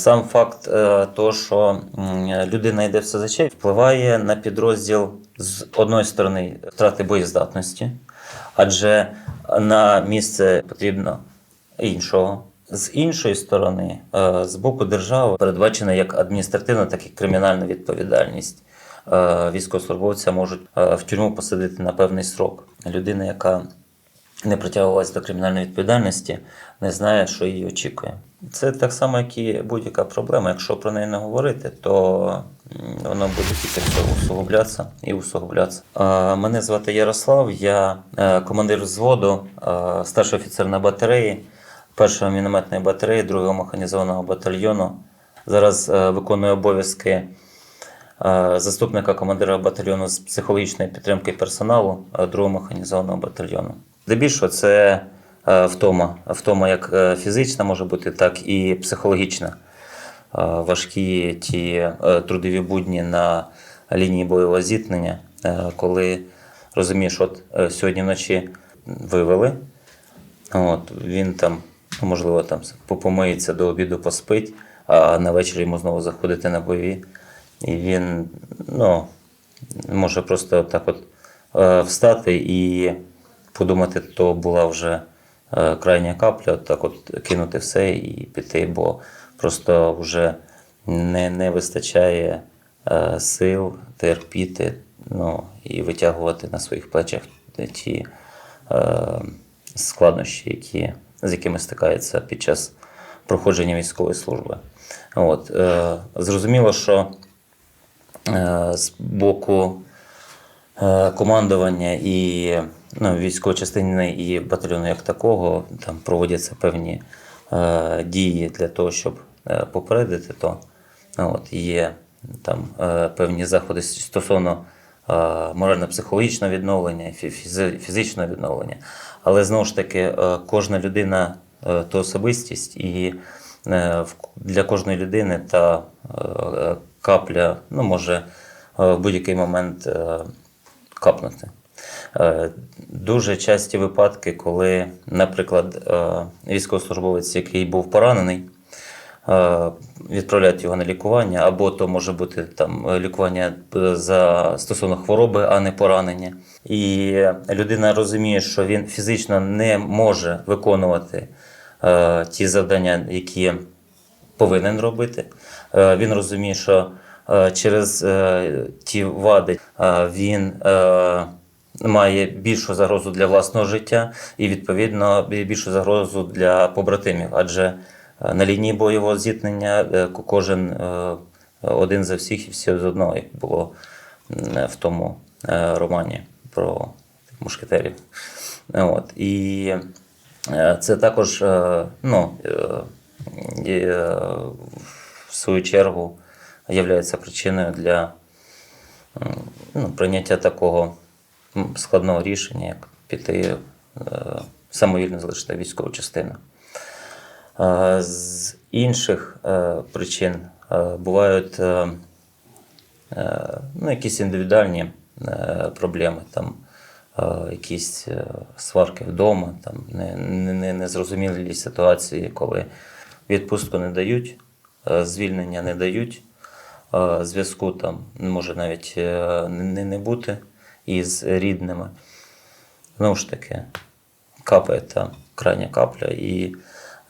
Сам факт е, того, що людина йде в СЗЧ, впливає на підрозділ з одної сторони втрати боєздатності, адже на місце потрібно іншого. З іншої сторони, е, з боку держави передбачена як адміністративна, так і кримінальна відповідальність. Е, Військовослужбовця можуть в тюрму посадити на певний срок. Людина, яка не притягувалася до кримінальної відповідальності, не знає, що її очікує. Це так само, як і будь-яка проблема. Якщо про неї не говорити, то воно буде тільки все усугублятися і усугублятися. Мене звати Ярослав, я е, командир взводу, е, старший офіцер на батареї, першої мінометної батареї, другого механізованого батальйону. Зараз е, виконую обов'язки заступника командира батальйону з психологічної підтримки персоналу другого механізованого батальйону. Здебільшого це втома. Втома як е, фізична може бути, так і психологічна. Е, Важкі ті е, трудові будні на лінії бойового зіткнення, е, коли розумієш, от е, сьогодні вночі вивели, От, він там, ну, можливо, там помиється до обіду поспить, а на вечір йому знову заходити на бойові. І він ну, може просто так от е, встати і подумати, то була вже е, крайня капля, так от кинути все і піти, бо просто вже не, не вистачає е, сил терпіти ну, і витягувати на своїх плечах ті е, складнощі, які, з якими стикається під час проходження військової служби. От, е, зрозуміло, що е, з боку е, командування і ну, військової частини і батальйону як такого там проводяться певні е, дії для того, щоб е, попередити то. Ну, От, є там е, певні заходи стосовно е, морально-психологічного відновлення, фі- фізи- фізичного відновлення. Але знову ж таки, е, кожна людина е, то особистість, і е, для кожної людини та е, капля ну, може е, в будь-який момент е, капнути. Е, Дуже часті випадки, коли, наприклад, е, військовослужбовець, який був поранений, е, відправляють його на лікування, або то може бути там лікування за стосовно хвороби, а не поранення. І людина розуміє, що він фізично не може виконувати ті завдання, які повинен робити. Він розуміє, що через ті вади він має більшу загрозу для власного життя і, відповідно, більшу загрозу для побратимів. Адже е, на лінії бойового зіткнення е, кожен е, один за всіх і всі з одного, як було в тому романі про мушкетерів. От. І це також ну, в свою чергу є причиною для ну, прийняття такого складного рішення, як піти е, самовільно залишити військову частину. Е, З інших е, причин бувають ну, якісь індивідуальні проблеми, там, якісь сварки вдома, там, не- не- не- незрозумілі ситуації, коли відпустку не дають, звільнення не дають, зв'язку там може навіть не, не бути із рідними. Знову ж таки, капає та крайня капля, і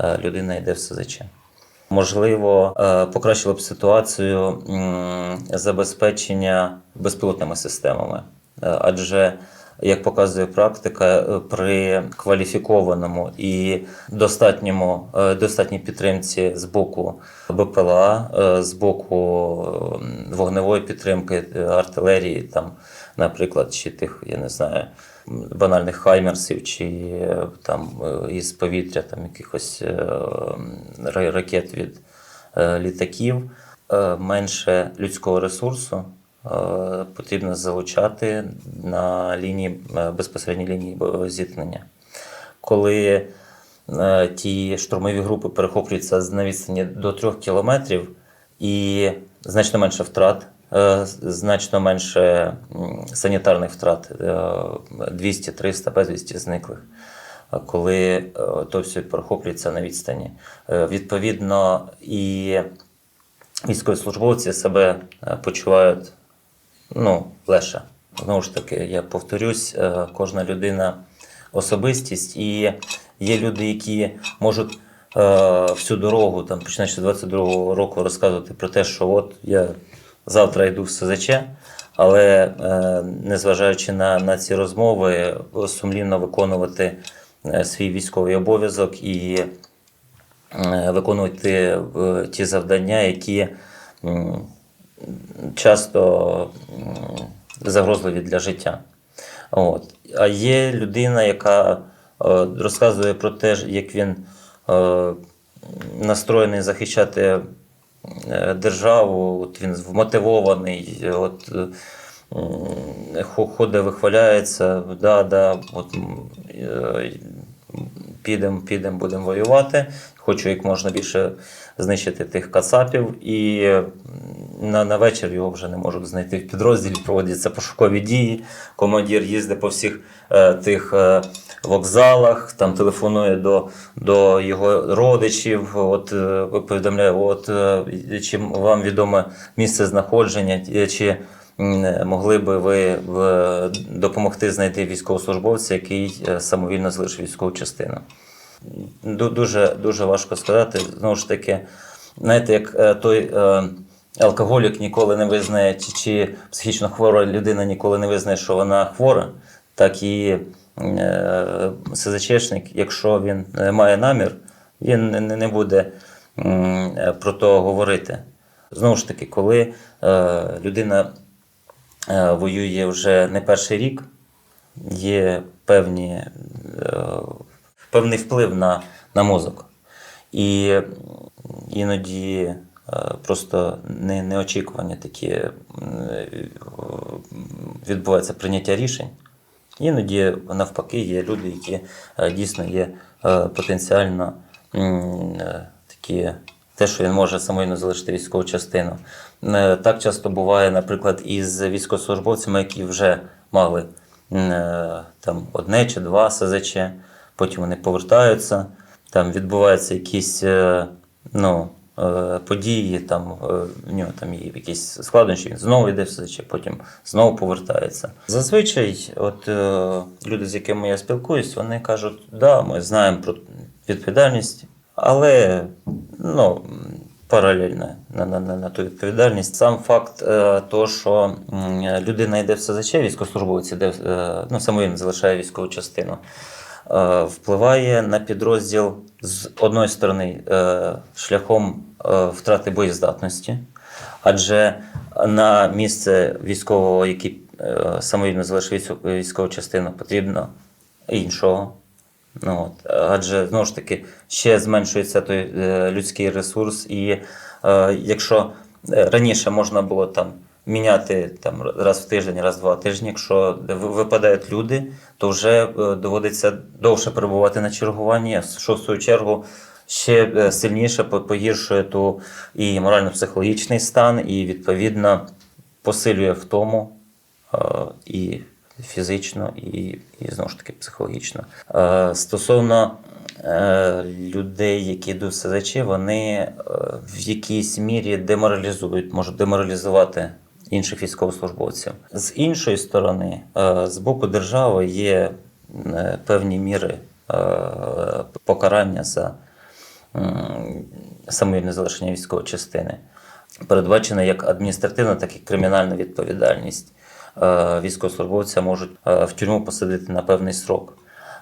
е, людина йде в СЗЧ. Можливо, е, покращило б ситуацію забезпечення безпілотними системами. Е, Адже, як показує практика, при кваліфікованому і достатньому, достатній підтримці з боку БПЛА, з боку вогневої підтримки артилерії, там, наприклад, чи тих, я не знаю, банальних хаймерсів, чи е, там е, із повітря там якихось е, ракет від літаків, менше людського ресурсу потрібно залучати на лінії безпосередньо лінії зіткнення. Коли ті штурмові групи перехоплюються на відстані до трьох кілометрів і значно менше втрат, значно менше санітарних втрат, е, 200-300 безвісті зниклих. коли е, то все перехоплюється на відстані. Е, Відповідно, і військовослужбовці себе е, почувають ну, легше. Знову ж таки, я повторюсь, е, кожна людина особистість, і є люди, які можуть е, всю дорогу, там, починаючи з 22-го року, розказувати про те, що от я завтра йду в СЗЧ, але е, незважаючи на, на ці розмови, сумлінно виконувати е, свій військовий обов'язок і е, виконувати ті завдання, які часто загрозливі для життя. От. А є людина, яка розказує про те, як він настроєний захищати державу, от він вмотивований, е, от, е, ходить, вихваляється, да, да, от, е, підемо, підемо, будемо воювати. Хочу як можна більше знищити тих кацапів. І на, на вечір його вже не можуть знайти в підрозділі, проводяться пошукові дії. Командир їздить по всіх е, тих е, вокзалах, там телефонує до, до його родичів, от, е, повідомляє, от, е, чи вам відоме місце знаходження, е, чи могли би ви допомогти знайти військовослужбовця, який самовільно залишив військову частину. Дуже, дуже важко сказати. Знову ж таки, знаєте, як той алкоголік ніколи не визнає, чи, чи психічно хвора людина ніколи не визнає, що вона хвора, так і СЗЧшник, якщо він е, має намір, він не, буде е, про то говорити. Знову ж таки, коли е, людина е, воює вже не перший рік, є певні, е, певний вплив на, на мозок. І іноді е, просто не, неочікувані такі е, відбувається прийняття рішень. Іноді навпаки є люди, які е, дійсно є е, потенціально е, такі, те, що він може самостійно залишити військову частину. Так часто буває, наприклад, із військовослужбовцями, які вже мали там одне чи два СЗЧ, потім вони повертаються, там відбуваються якісь ну, події, там е, в нього там є якісь складнощі, він знову йде в СЗЧ, потім знову повертається. Зазвичай, от е, люди, з якими я спілкуюсь, вони кажуть, да, ми знаємо про відповідальність, але ну, паралельно на, на, на, на ту відповідальність. Сам факт е, того, що людина йде в СЗЧ, військовослужбовець іде, е, ну, самовільно залишає військову частину, е, впливає на підрозділ з одної сторони е, шляхом е, втрати боєздатності, адже на місце військового, який е, самовільно залишив військову- частину, потрібно іншого. Ну, от, адже знову ж таки ще зменшується той е, людський ресурс, і е, якщо е, раніше можна було там міняти там раз в тиждень, раз в два тижні, якщо випадають люди, то вже е, доводиться довше перебувати на чергуванні, що в свою чергу ще е, сильніше погіршує ту і морально-психологічний стан, і відповідно посилює втому е, і фізично, і, і знову ж таки психологічно. Е, Стосовно людей, які йдуть в СЗЧ, вони в якійсь мірі деморалізують, можуть деморалізувати інших військовослужбовців. З іншої сторони, з боку держави є певні міри покарання за самовільне залишення військової частини. Передбачена як адміністративна, так і кримінальна відповідальність. Е, Військовослужбовця можуть е, в тюрму посадити на певний срок.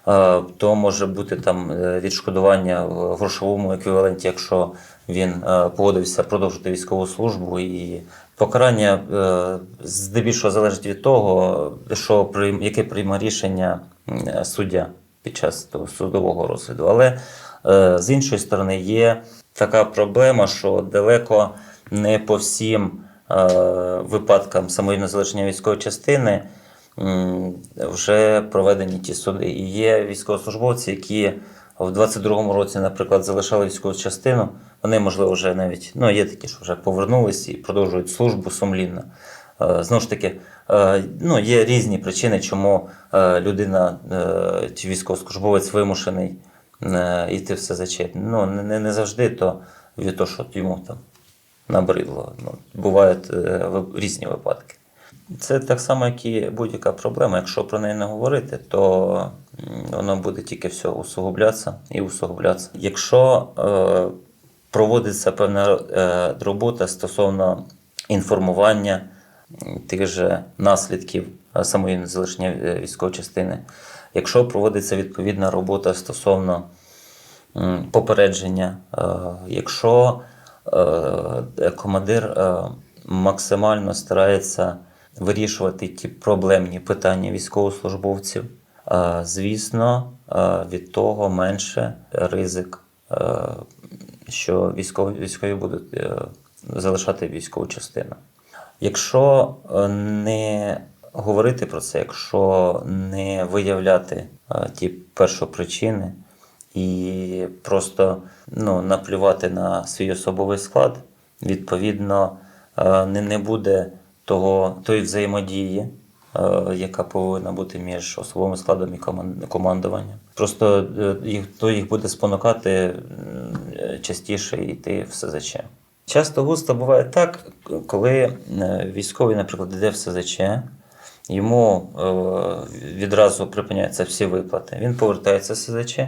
Е, То може бути там е, відшкодування в грошовому еквіваленті, якщо він е, погодився продовжити військову службу. І покарання е, здебільшого залежить від того, що яке прийме рішення суддя під час того судового розгляду. Але е, з іншої сторони є така проблема, що далеко не по всім е, випадкам самовільного залишення військової частини вже проведені ті суди. І є військовослужбовці, які в 22-му році, наприклад, залишали військову частину. Вони, можливо, вже навіть ну, є такі, що вже повернулись і продовжують службу сумлінно. Е, Знову ж таки, е, ну, є різні причини, чому е, людина е, чи військовослужбовець вимушений е, йти в СЗЧ. Ну, не, не- завжди то від того, що йому там набридло. Ну, бувають е, різні випадки. Це так само, як і будь-яка проблема. Якщо про неї не говорити, то воно буде тільки все усугублятися і усугублятися. Якщо е, проводиться певна е, робота стосовно інформування тих же наслідків е, самої е, військової частини, якщо проводиться відповідна робота стосовно попередження, е, якщо е, командир е, максимально старається вирішувати ті проблемні питання військовослужбовців, звісно, від того менше ризик, що військові, будуть залишати військову частину. Якщо не говорити про це, якщо не виявляти е, ті першопричини і просто ну, наплювати на свій особовий склад, відповідно, е, не, не буде того, тої взаємодії, е, яка повинна бути між особовим складом і командуванням. Просто їх, то їх буде спонукати частіше йти в СЗЧ. Часто густо буває так, коли військовий, наприклад, йде в СЗЧ, йому е, відразу припиняються всі виплати. Він повертається СЗЧ,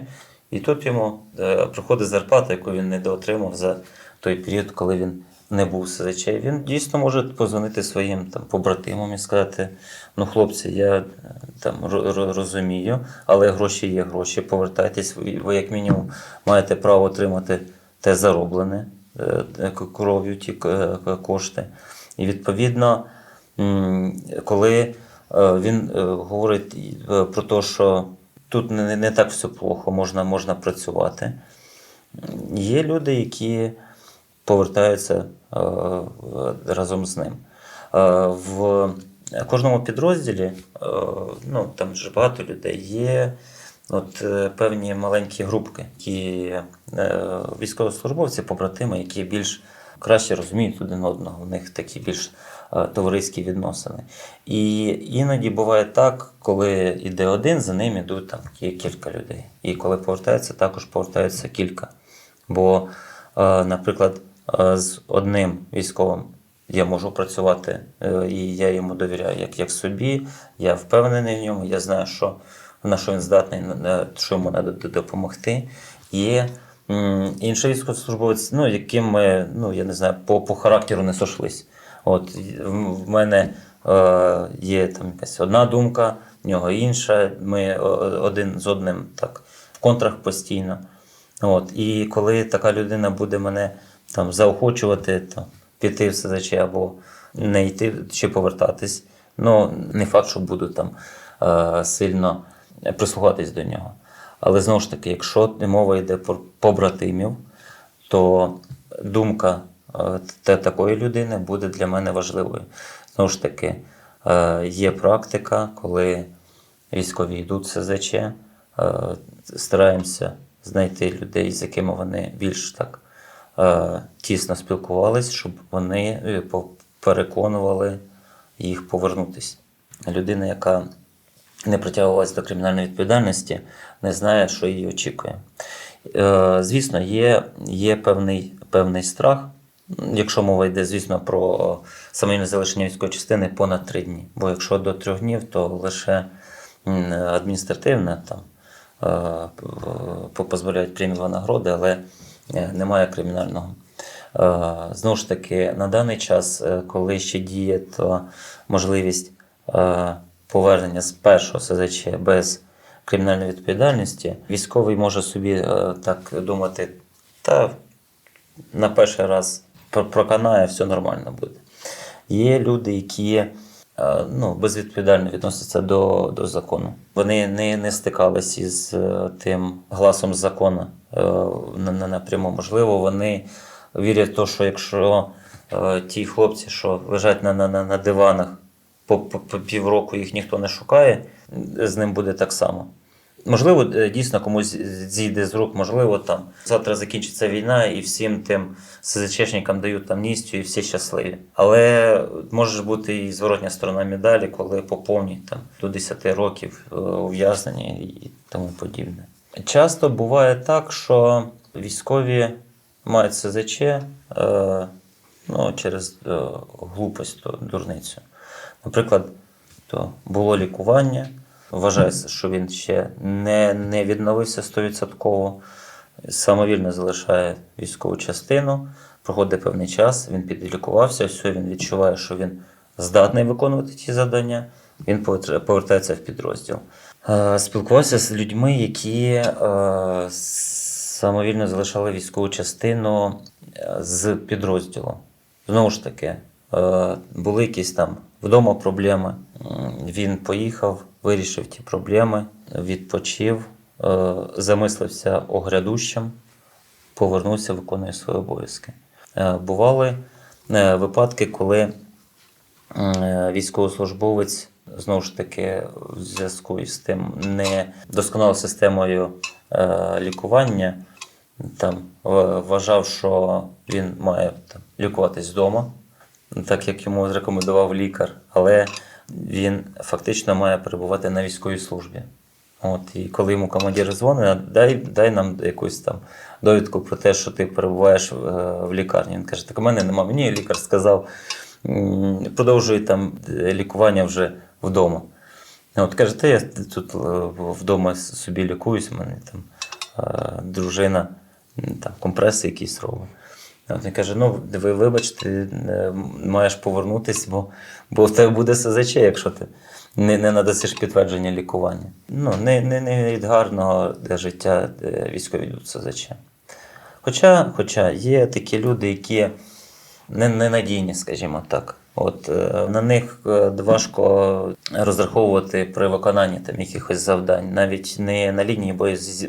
і тут йому е, приходить зарплата, яку він недоотримав за той період, коли він не був СЗЧ. Він дійсно може позвонити своїм там, побратимам і сказати: ну, хлопці, я е, там ро- ро- розумію, але гроші є гроші, повертайтесь, ви, як мінімум маєте право отримати те зароблене кров'ю ті кошти. І відповідно, коли він е, говорить е, про те, що тут не, не так все плохо, можна, можна працювати. Є люди, які повертаються е, е, разом з ним. Е, В кожному підрозділі, е, ну там ж багато людей, є от, е, певні маленькі групки, які е, військовослужбовці, побратими, які більш краще розуміють один одного, у них такі більш е, товариські відносини. І іноді буває так, коли йде один, за ним ідуть там кі- кілька людей. І коли повертається, також повертаються кілька. Бо, е, наприклад, е, з одним військовим я можу працювати, е, і я йому довіряю як, як собі, я впевнений в ньому, я знаю, що, на що він здатний, що йому треба допомогти. Є інший військовослужбовець, ну, яким ми, ну, я не знаю, по, по характеру не сошлись. От в мене е, є там якась одна думка, в нього інша. Ми один з одним так в контрах постійно. От, і коли така людина буде мене там заохочувати там, піти в СЗЧ або не йти чи повертатись, ну не факт, що буду там е, сильно прислухатись до нього. Але знову ж таки, якщо мова йде про побратимів, то думка е, та- такої людини буде для мене важливою. Знову ж таки, е, є практика, коли військові йдуть в СЗЧ, е, стараємося знайти людей, з якими вони більш так е, тісно спілкувались, щоб вони е, переконували їх повернутися. Людина, яка не притягувалася до кримінальної відповідальності, не знає, що її очікує. Е, Звісно, є, є певний, певний страх, якщо мова йде, звісно, про самовільне залишення військової частини понад три дні. Бо якщо до трьох днів, то лише адміністративне там е, позбавляють премії нагороди, але е, немає кримінального. Е, Знову ж таки, на даний час, коли ще діє то можливість повернення з першого СЗЧ без кримінальної відповідальності, військовий може собі так думати, та на перший раз проканає, все нормально буде. Є люди, які е, ну, безвідповідально відносяться до, до закону. Вони не, не стикались із е, тим гласом закону е, на, на, напряму. Можливо, вони вірять в те, що якщо ті хлопці, що лежать на, на, на диванах, по, по, по півроку їх ніхто не шукає, з ним буде так само. Можливо, е, дійсно комусь зійде з рук, можливо, там завтра закінчиться війна, і всім тим СЗЧшникам дають амністію, і всі щасливі. Але може бути і зворотня сторона медалі, коли поповнюють там до 10 років е, ув'язнення і тому подібне. Часто буває так, що військові мають СЗЧ е, ну, через е, глупость, то дурницю. Наприклад, то було лікування. Вважається, що він ще не, не відновився 100%. Самовільно залишає військову частину, проходить певний час, він підлікувався, все, він відчуває, що він здатний виконувати ті завдання, він повертається в підрозділ. Е, Спілкувався з людьми, які е, самовільно залишали військову частину е, з підрозділу. Знову ж таки, були якісь там вдома проблеми. Він поїхав, вирішив ті проблеми, відпочив, е, замислився о грядущем, повернувся, виконує свої обов'язки. Е, Бували е, випадки, коли військовослужбовець знову ж таки в зв'язку із тим недосконалою системою е, лікування там вважав, що він має там, лікуватись вдома, так як йому зрекомендував лікар, але він фактично має перебувати на військовій службі. От, і коли йому командир дзвонить, дай, дай нам якусь там довідку про те, що ти перебуваєш в, е, в лікарні. Він каже, так у мене нема. Мені лікар сказав, продовжуй там е, лікування вже вдома. От каже, та я тут е, вдома собі лікуюсь, у мене там дружина там, компреси якісь робить. От він каже: ну, ви вибач, ти е, маєш повернутися, бо, бо в тебе буде СЗЧ, якщо ти не, не надасиш підтвердження лікування. Ну, не, не, не від гарного життя е, військові йдуть СЗЧ. Хоча, хоча є такі люди, які не- ненадійні, скажімо так. От е, на них е, важко розраховувати при виконанні там якихось завдань, навіть не на лінії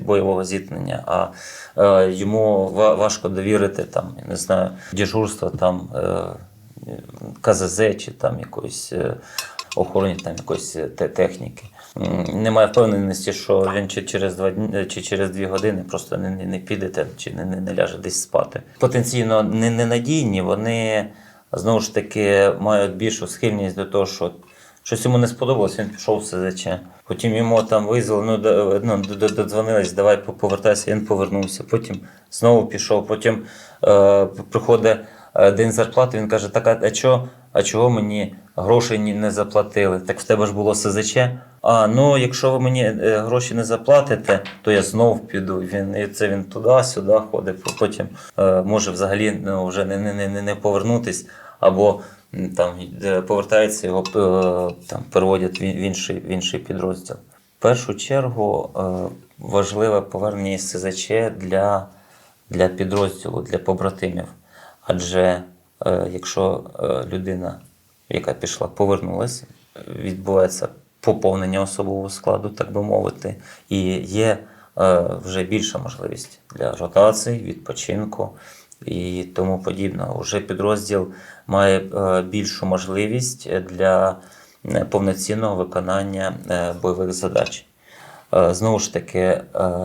бойового зіткнення, а е, йому важко довірити там, не знаю, дежурство там е, КЗЗ чи там якоїсь е, охороні там якоїсь те- техніки. Немає впевненості, що він чи через два дні чи через дві години просто не, не, не піде чи не, не, не ляже десь спати. Потенційно не- ненадійні, вони знову ж таки мають більшу схильність до того, що щось йому не сподобалось, він пішов в СЗЧ. Потім йому там визвали, ну, ну додзвонились, давай повертайся, він повернувся. Потім знову пішов. Потім е, приходить е, день зарплати, він каже: так, а, а, чо, а чого мені грошей не заплатили? Так в тебе ж було СЗЧ. А ну якщо ви мені е, гроші не заплатите, то я знов піду. Він і це він туди-сюди ходить. Потім е, може взагалі ну, вже не, не, не, не повернутись, або там повертається його е, там переводять в інший, в інший підрозділ. В першу чергу е, важливе повернення із СЗЧ для, для підрозділу, для побратимів. Адже е, якщо людина, яка пішла, повернулася, відбувається поповнення особового складу, так би мовити, і є вже більша можливість для ротацій, відпочинку і тому подібне. Уже підрозділ має е, більшу можливість для е, повноцінного виконання е, бойових задач. Знову ж таки,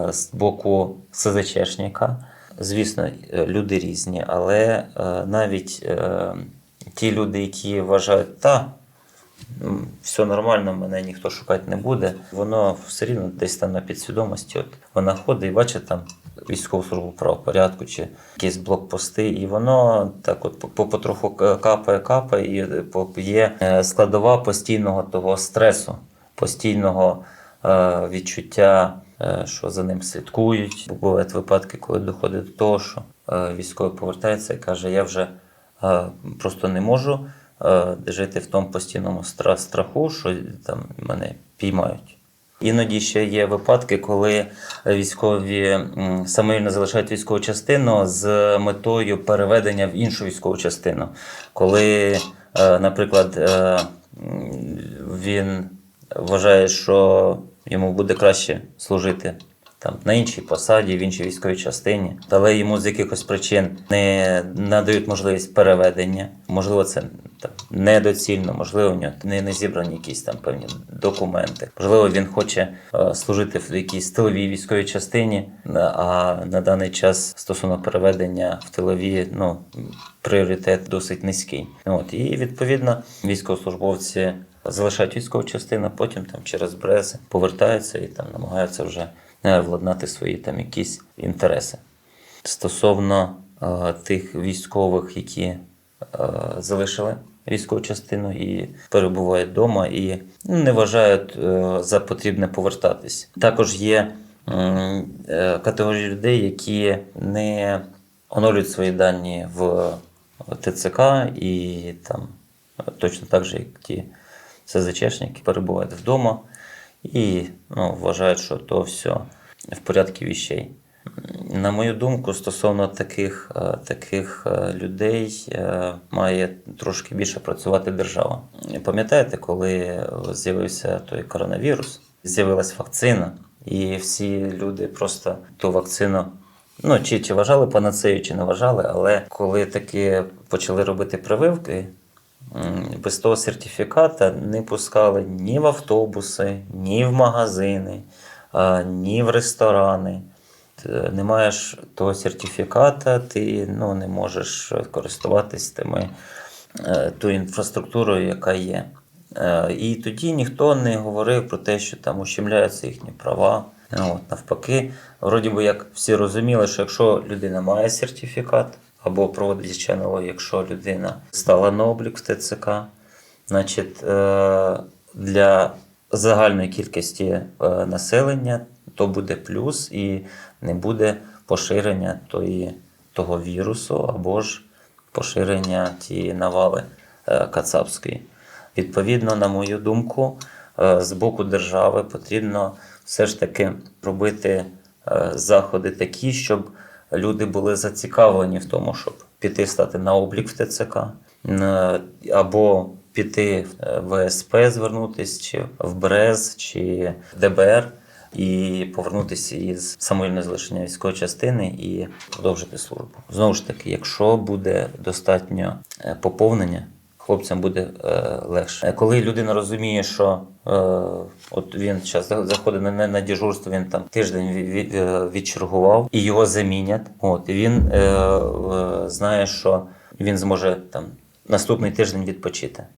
з боку СЗЧшника, звісно, люди різні, але навіть ті люди, які вважають, та все нормально, мене ніхто шукати не буде, воно все рівно десь там на підсвідомості. От вона ходить і бачить там військову службу правопорядку чи якісь блокпости, і воно так от по- по- потроху капає, капає, і е, є е, складова постійного того стресу, постійного е, відчуття, е, що за ним слідкують. Бувають випадки, коли доходить до того, що військовий повертається і каже: я вже просто не можу жити в тому постійному страху, що там мене піймають. Іноді ще є випадки, коли військові самовільно залишають військову частину з метою переведення в іншу військову частину. Коли, е, наприклад, е, він вважає, що йому буде краще служити там на іншій посаді, в іншій військовій частині, але йому з якихось причин не надають можливість переведення. Можливо, це там недоцільно, можливо, в нього не, не зібрані якісь там певні документи. Можливо, він хоче е, служити в якійсь тиловій військовій частині, а на даний час стосовно переведення в тилові, ну пріоритет досить низький. От і відповідно військовослужбовці залишають військову частину, потім там через Брези повертаються і там намагаються вже владнати свої там якісь інтереси. Стосовно е, тих військових, які е, залишили військову частину і перебувають вдома, і ну, не вважають е, за потрібне повертатись. Також є е, категорії людей, які не оновлюють свої дані в ТЦК і там точно так же, як ті СЗЧшники перебувають вдома і ну, вважають, що то все в порядку віщей. На мою думку, стосовно таких, е, таких е, людей е, має трошки більше працювати держава. Пам'ятаєте, коли з'явився той коронавірус, з'явилась вакцина, і всі люди просто ту вакцину. Ну, чи, чи вважали панацею, чи не вважали, але коли таки почали робити прививки, без того сертифіката не пускали ні в автобуси, ні в магазини, ні в ресторани. Не маєш того сертифіката, ти ну, не можеш користуватись тими, е, ту інфраструктурою, яка є. Е, І тоді ніхто не говорив про те, що там ущемляються їхні права. От, навпаки, вроді би як всі розуміли, що якщо людина має сертифікат або проводить ще якщо людина стала на облік в ТЦК, значить е, для загальної кількості е, населення то буде плюс і не буде поширення тої, того вірусу або ж поширення тієї навали е, кацапської. Відповідно, на мою думку, з боку держави потрібно все ж таки робити заходи такі, щоб люди були зацікавлені в тому, щоб піти стати на облік в ТЦК, або піти в СП, звернутися, чи в БРЕЗ, чи ДБР. І повернутися із самовільного залишення військової частини і продовжити службу. Знову ж таки, якщо буде достатньо е, поповнення, хлопцям буде е, легше. Е, Коли людина розуміє, що е, от він зараз заходить на, на дежурство, він там тиждень ві- ві- відчергував і його замінять. От і він знає, що він зможе там наступний тиждень відпочити.